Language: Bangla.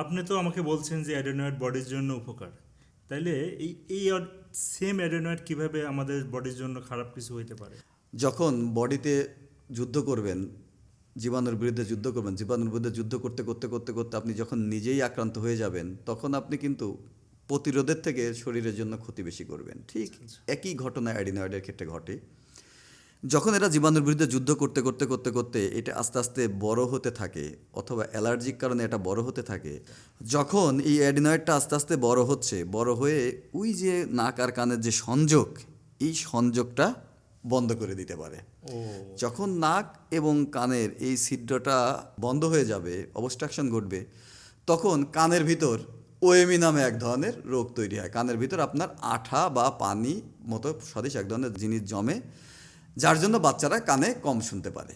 আপনি তো আমাকে বলছেন যে অ্যাডেনয়েড বডির জন্য উপকার। তাইলে এই এই সেম অ্যাডেনয়েড কীভাবে আমাদের বডির জন্য খারাপ কিছু হইতে পারে? যখন বডিতে যুদ্ধ করবেন জীবাণুর বিরুদ্ধে যুদ্ধ করবেন জীবাণুর বিরুদ্ধে যুদ্ধ করতে করতে করতে করতে আপনি যখন নিজেই আক্রান্ত হয়ে যাবেন তখন আপনি কিন্তু প্রতিরোধের থেকে শরীরের জন্য ক্ষতি বেশি করবেন। ঠিক একই ঘটনা অ্যাডিনয়েডের ক্ষেত্রে ঘটে। যখন এরা জীবাণুর বিরুদ্ধে যুদ্ধ করতে করতে করতে করতে এটা আস্তে আস্তে বড় হতে থাকে অথবা অ্যালার্জিক কারণে এটা বড় হতে থাকে যখন এই অ্যাডিনয়েডটা আস্তে আস্তে বড় হচ্ছে বড় হয়ে ওই যে নাক আর কানের যে সংযোগ এই সংযোগটা বন্ধ করে দিতে পারে। যখন নাক এবং কানের এই ছিদ্রটা বন্ধ হয়ে যাবে অবস্ট্রাকশন ঘটবে তখন কানের ভিতর ওএমি নামে এক ধরনের রোগ তৈরি হয়। কানের ভিতর আপনার আঠা বা পানি মতো সদৃশ এক ধরনের জিনিস জমে যার জন্য বাচ্চারা কানে কম শুনতে পারে।